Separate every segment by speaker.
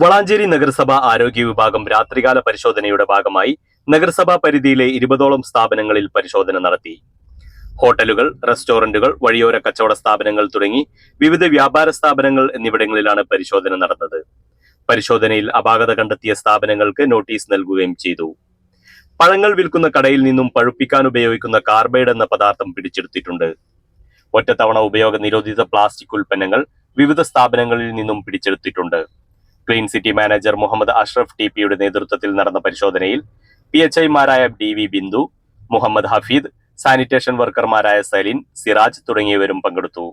Speaker 1: വളാഞ്ചേരി നഗരസഭ ആരോഗ്യ വിഭാഗം രാത്രികാല പരിശോധനയുടെ ഭാഗമായി നഗരസഭാ പരിധിയിലെ ഇരുപതോളം സ്ഥാപനങ്ങളിൽ പരിശോധന നടത്തി. ഹോട്ടലുകൾ റെസ്റ്റോറന്റുകൾ വഴിയോര കച്ചവട സ്ഥാപനങ്ങൾ തുടങ്ങി വിവിധ വ്യാപാര സ്ഥാപനങ്ങൾ എന്നിവിടങ്ങളിലാണ് പരിശോധന നടന്നത്. പരിശോധനയിൽ അപാകത കണ്ടെത്തിയ സ്ഥാപനങ്ങൾക്ക് നോട്ടീസ് നൽകുകയും ചെയ്തു. പഴങ്ങൾ വിൽക്കുന്ന കടയിൽ നിന്നും പഴുപ്പിക്കാൻ ഉപയോഗിക്കുന്ന കാർബൈഡ് എന്ന പദാർത്ഥം പിടിച്ചെടുത്തിട്ടുണ്ട്. ഒറ്റത്തവണ ഉപയോഗ നിരോധിത പ്ലാസ്റ്റിക് ഉൽപ്പന്നങ്ങൾ വിവിധ സ്ഥാപനങ്ങളിൽ നിന്നും പിടിച്ചെടുത്തിട്ടുണ്ട്. Clean city manager Muhammad Ashraf T പിയുടെ നേതൃത്വത്തിൽ നടന്ന പരിശോധനയിൽ പി എച്ച് ഐമാരായ D V Bindu Muhammad Hafeed sanitation വർക്കർമാരായ Salin Siraj തുടങ്ങിയവരും പങ്കെടുത്തു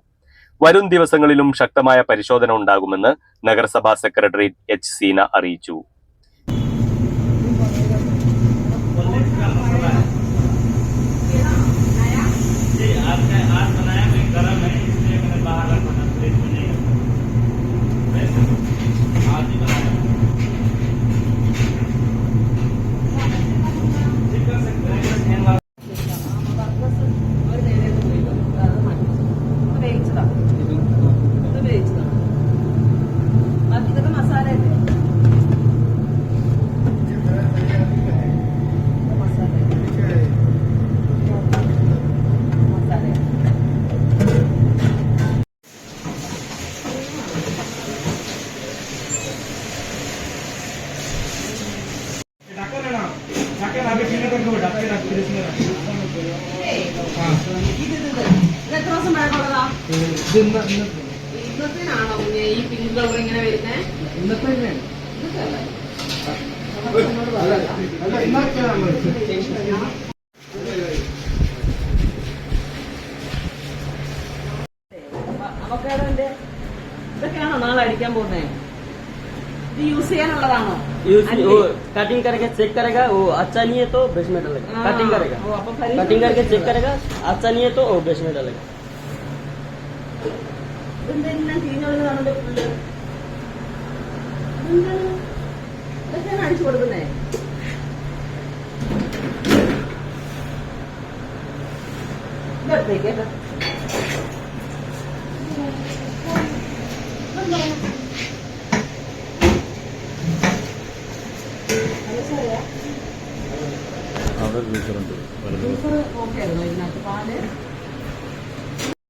Speaker 1: വരും ദിവസങ്ങളിലും ശക്തമായ പരിശോധന ഉണ്ടാകുമെന്ന് നഗരസഭാ സെക്രട്ടറി എച്ച് സീന അറിയിച്ചു
Speaker 2: Thank
Speaker 3: you.
Speaker 2: ढक्कन अभी पीने तक वो ढक के रख फ्रिज में रख हाँ
Speaker 3: എത്ര ദിവസം പഴക്കമുള്ളതാ
Speaker 2: दिन
Speaker 3: ഇന്നത്തേനാണോ കുഞ്ഞെ ഈ പിങ്ക് കളർ ഇങ്ങനെ വരുന്നേ
Speaker 2: ഇന്നത്തെ
Speaker 3: ഇന്നത്തെ
Speaker 2: അല്ല അല്ല ഇന്നൊക്കെയാണ്
Speaker 3: അവക്കാടോന്റെ ഇതൊക്കെയാണോ നാളെ അടിക്കാൻ പോകുന്നേ ഇത് യൂസ് ചെയ്യാനുള്ളതാണോ
Speaker 4: यूज
Speaker 3: अरे।
Speaker 4: वो कटिंग करके चेक करेगा वो अच्छा नहीं है तो बेच में डालेगा
Speaker 3: हाँ,
Speaker 4: कटिंग करेगा
Speaker 3: वो अपन खरीद
Speaker 4: कटिंग
Speaker 3: के
Speaker 4: करके चेक
Speaker 3: बेचेगा।
Speaker 4: करेगा अच्छा नहीं है तो वो बेच में डालेगा
Speaker 3: ഇതെന്തെല്ലാം തിരിഞ്ഞൊഴുകുന്നതാണല്ലോ ഫുള്ള് ഇതെന്താണ് ഇതൊക്കെയാണ് അടിച്ചു കൊടുക്കുന്നേ ഇതെടുത്തേക്ക് ഇതിനകത്ത് പാൽ